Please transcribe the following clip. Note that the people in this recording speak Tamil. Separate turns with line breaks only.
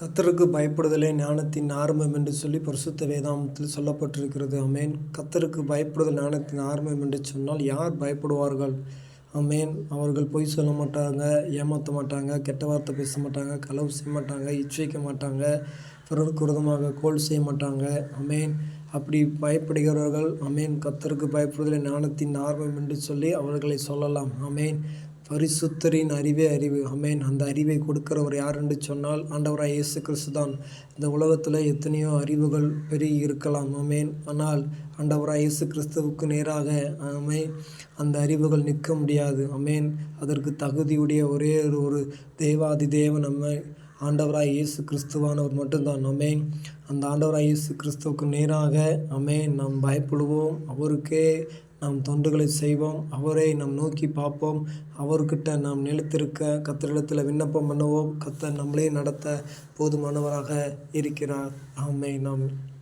கத்தருக்கு பயப்படுதலே ஞானத்தின் ஆரம்பம் என்று சொல்லி பரிசுத்த வேதாமத்தில் சொல்லப்பட்டிருக்கிறது. அமேன் கத்தருக்கு பயப்படுதல் ஞானத்தின் ஆரம்பம் என்று சொன்னால் யார் பயப்படுவார்கள்? அமேன் அவர்கள் பொய் சொல்ல மாட்டாங்க ஏமாற்ற மாட்டாங்க கெட்ட வார்த்தை பேச மாட்டாங்க களவு செய்ய மாட்டாங்க இச்சைக்க மாட்டாங்க பிறருக்கு விரதமாக கோல் செய்ய மாட்டாங்க. அமேன் அப்படி பயப்படுகிறவர்கள் அமேன் கத்தருக்கு பயப்படுதலை ஞானத்தின் ஆர்வம் என்று சொல்லி அவர்களை சொல்லலாம். அமேன் பரிசுத்தரின் அறிவே அறிவு. அமேன் அந்த அறிவை கொடுக்கிறவர் யார் என்று சொன்னால் ஆண்டவராக இயேசு கிறிஸ்து தான் இந்த உலகத்தில் எத்தனையோ அறிவுகள் பெருகி இருக்கலாம். அமேன் ஆனால் ஆண்டவராக இயேசு கிறிஸ்துவுக்கு நேராக அமே அந்த அறிவுகள் நிற்க முடியாது. அமேன் அதற்கு தகுதியுடைய ஒரே ஒரு தேவாதி தேவன் அம்மை ஆண்டவராக இயேசு கிறிஸ்துவானவர் மட்டும்தான். அமேன் அந்த ஆண்டவராக இயேசு கிறிஸ்துவுக்கு நேராக அமேன் நாம் பயப்படுவோம். அவருக்கே நாம் தொண்டுகளை செய்வோம். அவரை நாம் நோக்கி பார்ப்போம். அவர்கிட்ட நாம் நிலைத்திருக்க கத்தரிடத்தில் விண்ணப்பம் பண்ணுவோம். கத்தர் நம்மளே நடத்த போதுமானவராக இருக்கிறார். ஆமை நாம்